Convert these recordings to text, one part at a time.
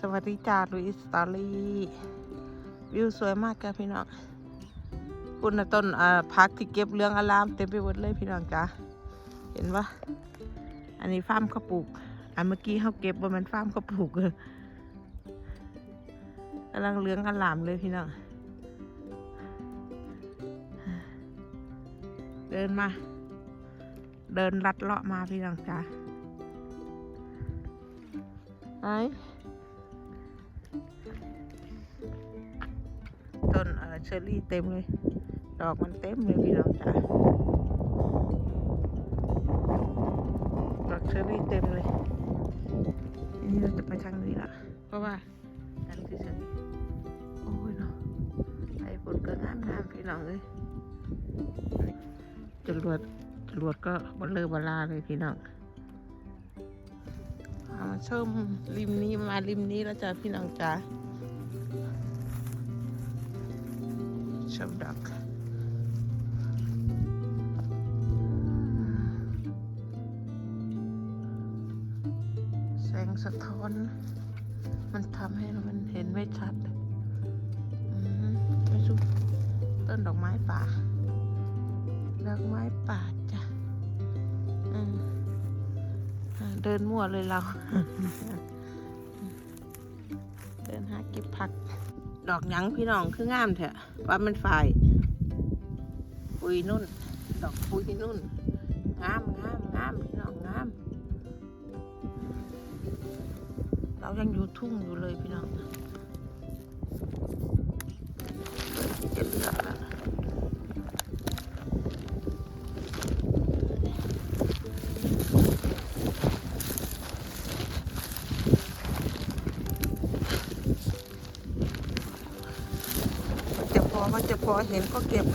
สวัสดีจ้าลุยสตอรี่วิวสวยมากจ้ะพี่น้องคุณน่ะต้นอ่าพักที่เก็บเรื่องอารามเต็มไปหมดเลยพี่น้องจ้าเห็นปะอันนี้ฟาร์มข้าวปลูก อันเมื่อกี้เขาเก็บว่ามันฟาร์มข้าวปลูกเลยกำลังเลื้องอลามเลยพี่น้องเดินมา เดินลัดเลาะมาพี่น้องจ้าไอ้ เอ่อเชอรี่เต็มเลย ดอกมันเต็มเลยพี่น้องจ้าดอกเชอรี่เต็มเลยทีนี้เราจะไปทางนี้ละเพราะว่าทางที่เชอรี่โอ้ยเนาะไอ้ฝนก็งามงามๆพี่น้องเลยจรวดจรวดก็บนเลอบลาเลยพี่น้องเอามาชมริมนี้มาริมนี้แล้วจ้ะพี่น้องจ๋า ชมดอกแสงสะท้อน มันทำให้มันเห็นไม่ชัดอไม่รู้ต้นดอกไม้ป่า ดอกไม้ป่าจ้ะเดินมั่วเลยเรา เดินหาเก็บผัก ดอกยังพี่น้องคืองามแทะว่ามันฝ่ายปุยนุ่น ดอกปุยนุ่น งามงามงามพี่น้องงาม เรายังอยู่ทุ่งอยู่เลยพี่น้อง พอเห็นก็เก็บ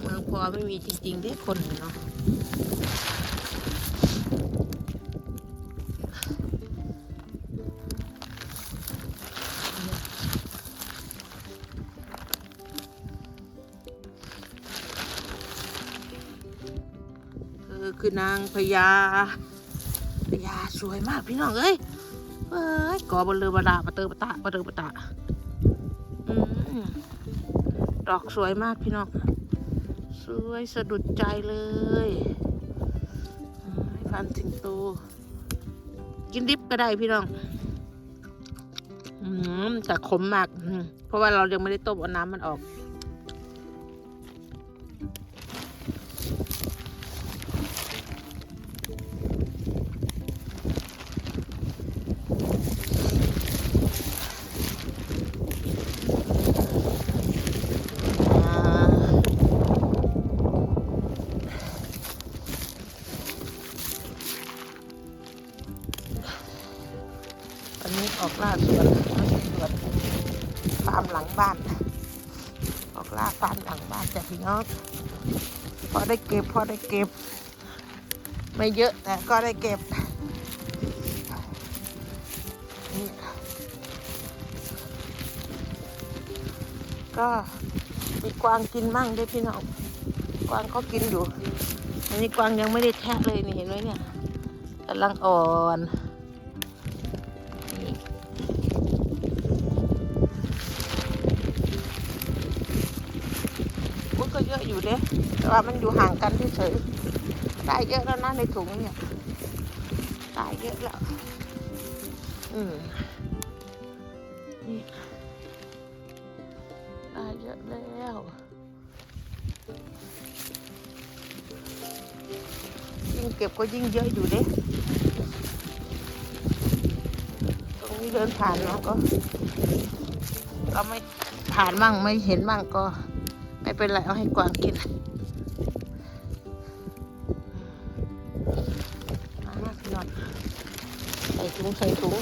เมืองพอไม่มีจริงๆได้คนเนาะคือคือนางพญาพญาสวยมากพี่น้องเอ้ยเอ้ยกอบนเรือบดาปะเตอปะตะปะเตอปะตะ ดอกสวยมากพี่น้อง สวยสะดุดใจเลยฟันสิงโต กินดิบก็ได้พี่น้องอืมแต่ขมมาก เพราะว่าเรายังไม่ได้ต้มเอาน้ำมันออก วันนี้ออกล่าสวนไม่ใช่สวนฟาร์มหลังบ้าน ออกล่าฟาร์มหลังบ้านจ้ะพี่น้องพอได้เก็บพอได้เก็บ ไม่เยอะแต่ก็ได้เก็บนี่ก็มีกวางกินมั่งด้วยพี่น้องกวางก็กินอยู่อันนี้กวางยังไม่ได้แทะเลยนี่เห็นไหมเนี่ยกำลังอ่อน ก็เยอะอยู่เด้แต่ว่ามันอยู่ห่างกันเฉยๆได้เยอะแล้วนะในถุงเนี่ยได้เยอะแล้ว อืมนี่ได้เยอะแล้วยิ่งเก็บก็ยิ่งเยอะอยู่เด้ตรงนี้เดินผ่านเนาะก็ ก็ไม่ผ่านมั่งไม่เห็นมั่งก็ ไม่เป็นไรเอาให้กวางกินมาหน้าสินอนใส่ถุงใส่ถุง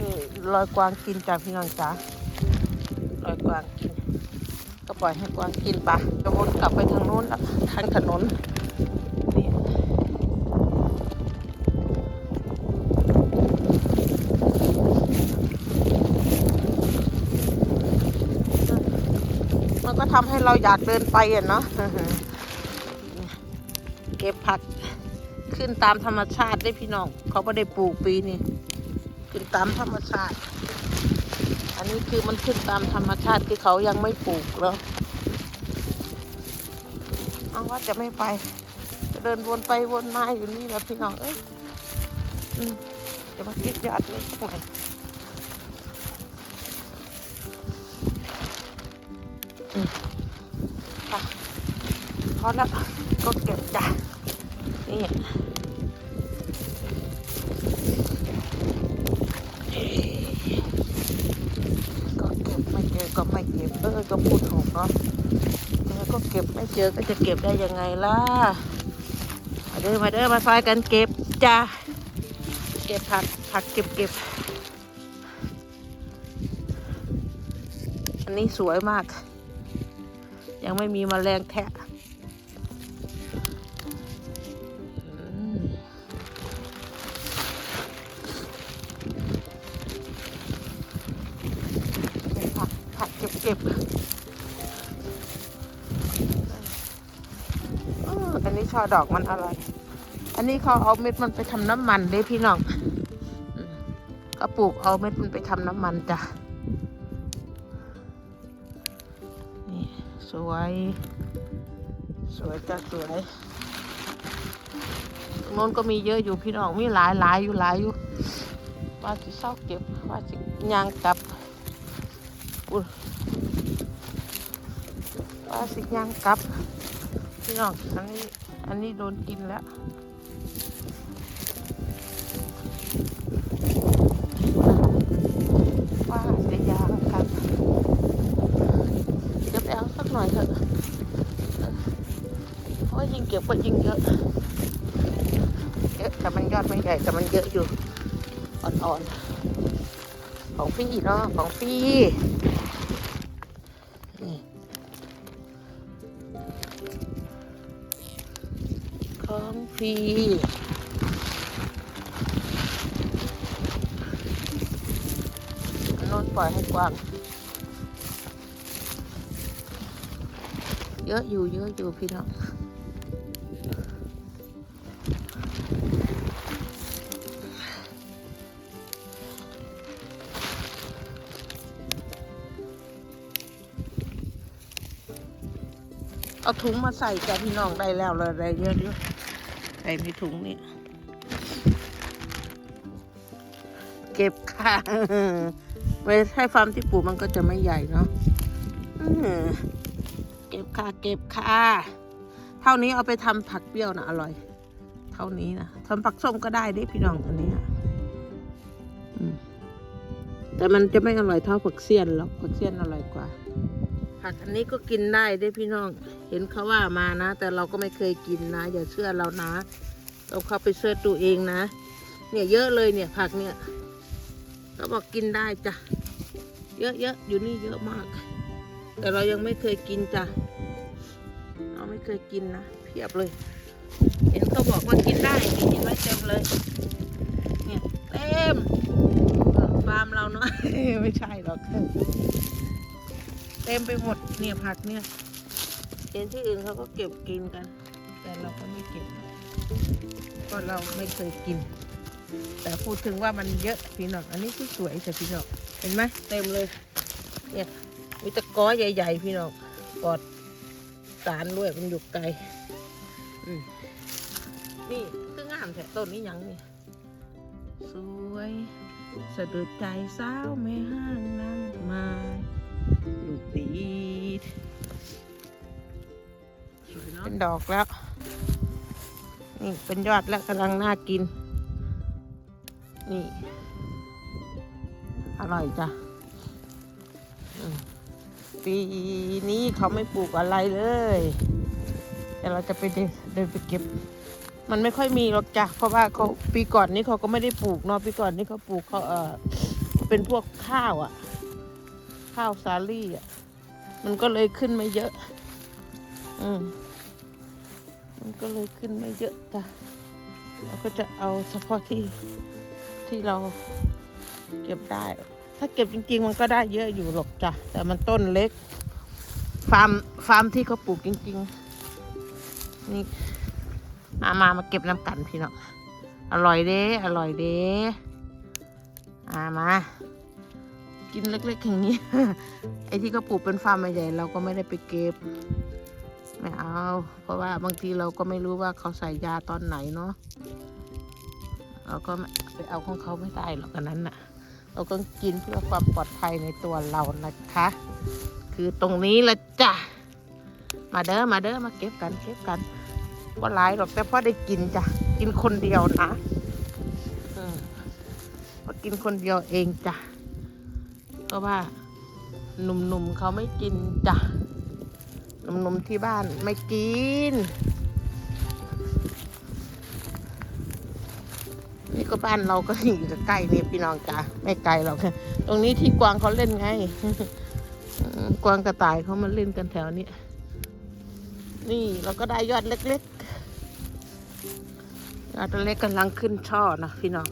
นี่รอยกวางกินจากพี่น้องจ๋ารอยกวางกิน ก็ปล่อยให้กวางกินไปจะวนกลับไปทางโน้นทางถนน ทำให้เราอยากเดินไปอะเนาะเก็บผักขึ้นตามธรรมชาติได้พี่น้อง เขาไม่ได้ปลูกปีนี้ขึ้นตามธรรมชาติ อันนี้คือมันขึ้นตามธรรมชาติที่เขายังไม่ปลูกแล้วเอาว่าจะไม่ไป จะเดินวนไปวนมาอยู่นี่แหละพี่น้องเอ้ยจะมาคิดยอดเลยสักหน่อย พอแล้วก็เก็บจ้ะนี่ก็เก็บไม่เจอก็ไม่เก็บเออก็พูดถูกเนาะเจอก็เก็บไม่เจอก็จะเก็บได้ยังไงล่ะมาเด้อมาเด้อมาซอยกันเก็บจ้าเก็บผักผักเก็บเก็บอันนี้สวยมาก ยังไม่มีแมลงแทะผักผักเก็บเก็บอันนี้ช่อดอกมันอร่อย อันนี้เขาเอาเม็ดมันไปทำน้ำมันเด้พี่น้องอืมเขาปลูกเอาเม็ดมันไปทำน้ำมันจ้ะ วย สวยจ้าสวยตรงโน้นก็มีเยอะอยู่พี่น้องมีหลายหลายอยู่หลายอยู่ว่าสิเศร้าเก็บว่าสิยางกลับอุ้ยว่าสิยางกลับพี่น้องอันนี้อันนี้โดนกินแล้ว เพราะยิ่งเก็บก็ยิ่งเยอะเยอะแต่มันยอดไม่ใหญ่แต่มันเยอะอยู่ อ่อนๆ ของพี่เนาะของพี่นี่ของพี่โน่นปล่อยให้กว้างเยอะอยู่เยอะอยู่พี่น้อง เอาถุงมาใส่จ้ะพี่น้องได้แล้วเลยได้เยอะอยู่ใส่ในถุงนี่เก็บค่ะไม่ใช่ฟาร์มที่ปลูกมันก็จะไม่ใหญ่เนาะเก็บค่ะ เก็บค่ะ เท่านี้เอาไปทำผักเปรี้ยวนะอร่อย เท่านี้นะทำผักส้มก็ได้ด้พี่น้องอันนี้แต่มันจะไม่อร่อยเท่าผักเสี้ยนหรอกผักเสี้ยนอร่อยกว่า ผักอันนี้ก็กินได้เด้พี่น้อง เห็นเขาว่ามานะ แต่เราก็ไม่เคยกินนะ อย่าเชื่อเรานะต้องเข้าไปเสิร์ชดูเองนะ เนี่ยเยอะเลยเนี่ยผักเนี่ยเขาบอกกินได้จ้ะเยอะๆอยู่นี่เยอะมาก แต่เรายังไม่เคยกินจ้ะเราไม่เคยกินนะเพียบเลย เห็นเขาบอกว่ากินได้นี่เห็นไว้เต็มเลยเนี่ยเต็มเออฟาร์มเราเนาะไม่ใช่หรอก เต็มไปหมดเนี่ยผักเนี่ยเห็นที่อื่นเขาก็เก็บกินกัน แต่เราก็ไม่เก็บก็เราไม่เคยกิน แต่พูดถึงว่ามันเยอะพี่น้องอันนี้ที่สวยแต่พี่น้องเห็นไหมเต็มเลยเนี่ยมีตะกร้อใหญ่ ๆ พี่น้องกอดสารด้วยมันอยู่ไกลอืมนี่คืองามแท้ต้นนี้ยังนี่สวย สะดุดใจสาวแม่ห้างนั่งมา ลูกตีดเป็นดอกแล้ว นี่เป็นยอดแล้วกำลังน่ากิน นี่ อร่อยจ้ะอืมปีนี้เขาไม่ปลูกอะไรเลยแต่เราจะไปเดินเดินไปเก็บ มันไม่ค่อยมีหรอกจ้ะเพราะว่าเขาปีก่อนนี้เขาก็ไม่ได้ปลูกเนาะปีก่อนนี้เขาปลูกเขาเออเป็นพวกข้าวอะ่ะ ข้าวสาลี่อะ มันก็เลยขึ้นไม่เยอะ อืม มันก็เลยขึ้นไม่เยอะจ้ะเราก็จะเอาเฉพาะที่ที่เราเก็บได้ ถ้าเก็บจริง ๆ มันก็ได้เยอะอยู่หรอกจ้ะ แต่มันต้นเล็ก ฟาร์ม ฟาร์มที่เขาปลูกจริง ๆ นี่มามามาเก็บน้ำกันพี่น้อง อร่อยเด้ อร่อยเด้อามา กินเล็กๆอย่างนี้ ไอ้ที่เขาปลูกเป็นฟาร์มใหญ่เราก็ไม่ได้ไปเก็บ ไม่เอา เพราะว่าบางทีเราก็ไม่รู้ว่าเขาใส่ยาตอนไหนเนาะเราก็ไปเอาของเขาไม่ได้หรอกอันนั้นน่ะ เราก็กินเพื่อความปลอดภัยในตัวเรานะคะ คือตรงนี้ละจ้ะมาเด้อมาเด้อมาเก็บกันเก็บกันว่าหลายหรอกแต่พ่อได้กินจ้ะกินคนเดียวนะมพอกินคนเดียวเองจ้ะ ราะว่าหนุ่มๆเขาไม่กินจ้ะหนุ่มๆที่บ้านไม่กิน นี่ก็บ้านเราก็อยู่ใกล้ๆนี่พี่น้องจ้ะไม่ไกลหรอกตรงนี้ที่กวางเขาเล่นไง กวางกระต่ายเขามาเล่นกันแถวนี้นี่เราก็ได้ยอดเล็กๆยอดเล็กกำลังขึ้นช่อนะพี่น้อง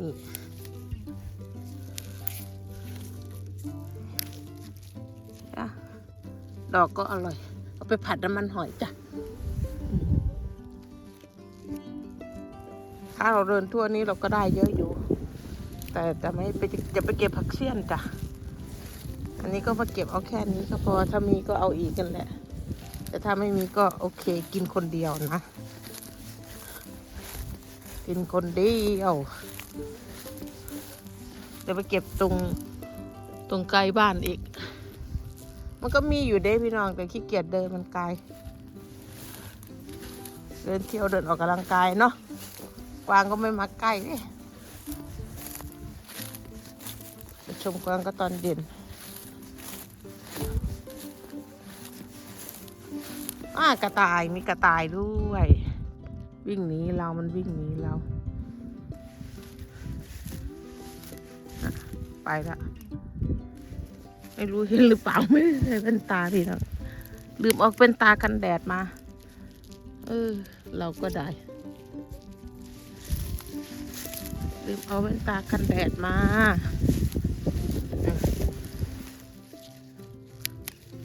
นี่ ดอกก็อร่อย เอาไปผัดน้ำมันหอยจ้ะ ถ้าเราเดินทั่วนี้เราก็ได้เยอะอยู่ แต่แต่ไม่ไปจะไปเก็บผักเสี้ยนจ้ะ อันนี้ก็มาเก็บเอาแค่นี้ก็พอ ถ้ามีก็เอาอีกกันแหละ แต่ถ้าไม่มีก็โอเคกินคนเดียวนะ กินคนเดียวเดี๋ยวไปเก็บตรงตรงไกลบ้านอีก มันก็มีอยู่เด้พี่น้องแต่ขี้เกียจเดินมันไกล เดินเที่ยวเดินออกกำลังกายเนาะกวางก็ไม่มาใกล้เลยชมกวางก็ตอนเย็นอ่ากระต่ายมีกระต่ายด้วย วิ่งหนีเรามันวิ่งหนีเรา ไปละ ไม่รู้เห็นหรือเปล่าไม่ได้ใส่เป็นตาพี่น้องลืมเออกเป็นตากันแดดมา เออ เราก็ได้ ลืมเอาแว่นตากันแดดมา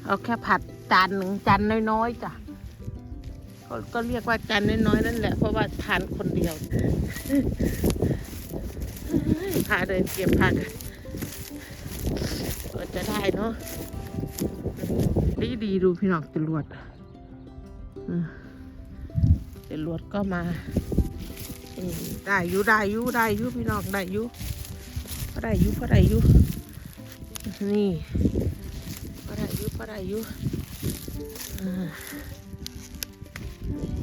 เอาแค่ผัดจานหนึ่งจานน้อยๆจ้ะก็ก็เรียกว่าจานน้อยๆนั่นแหละ เพราะว่าทานคนเดียวพาเดินเก็บผักก็ จะได้เนาะดีดีดูพี่น้องจรวดอืมจรวดก็มาได้ยู่ได้ยู่ได้ยู่พี่น้องได้ยู่พอได้ยู่พอได้ยู่นี่พอได้ยู่พอได้ยู่อ่า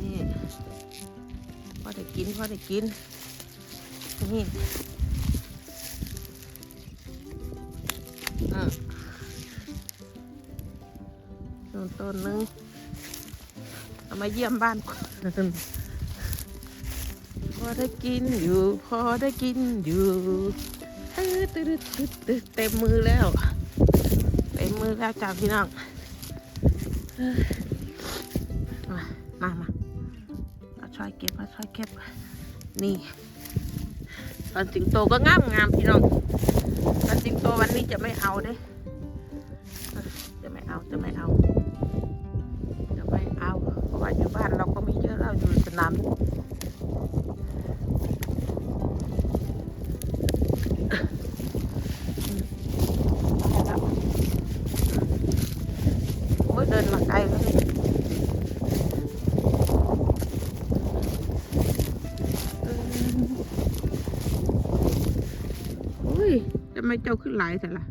นี่พอได้กินพอได้กินนี่ ต้นนหนึง เอามาเยี่ยมบ้านก่อนพอได้กินอยู่ พอได้กินอยู่เต็มมือแล้ว เต็มมือแล้วจ้าพี่น้องมามามามาช่วยเก็บมาช่วยเก็บ นี่ตอนสิงโตก็งามงามพี่น้องตอนสิงโตวันนี้จะไม่เอาเด้จะไม่เอาจะไม่เอา ก็มีเยอยู่สนามโอ้ยเดินมาไกลแล้วนี่เอออุ้ยทำไมเจ้าขึ้นหลายแต่ละ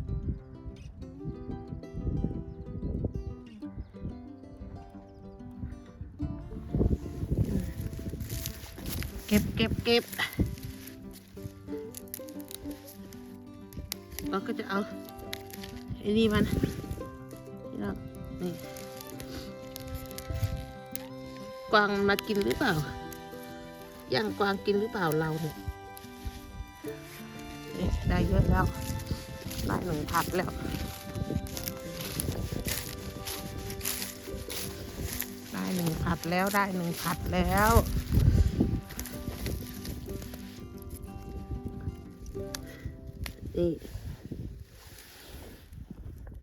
ก็บเก็บเก็บเราก็จะเอาไอ้นี่มันนี่เรานี่กวางมากินหรือเปล่าย่างกวางกินหรือเปล่าเราเนี่ยนี่ได้เยอะแล้วได้หนึ่งผัดแล้ว ได้หนึ่งผัดแล้วได้หนึ่งผัดแล้ว นี่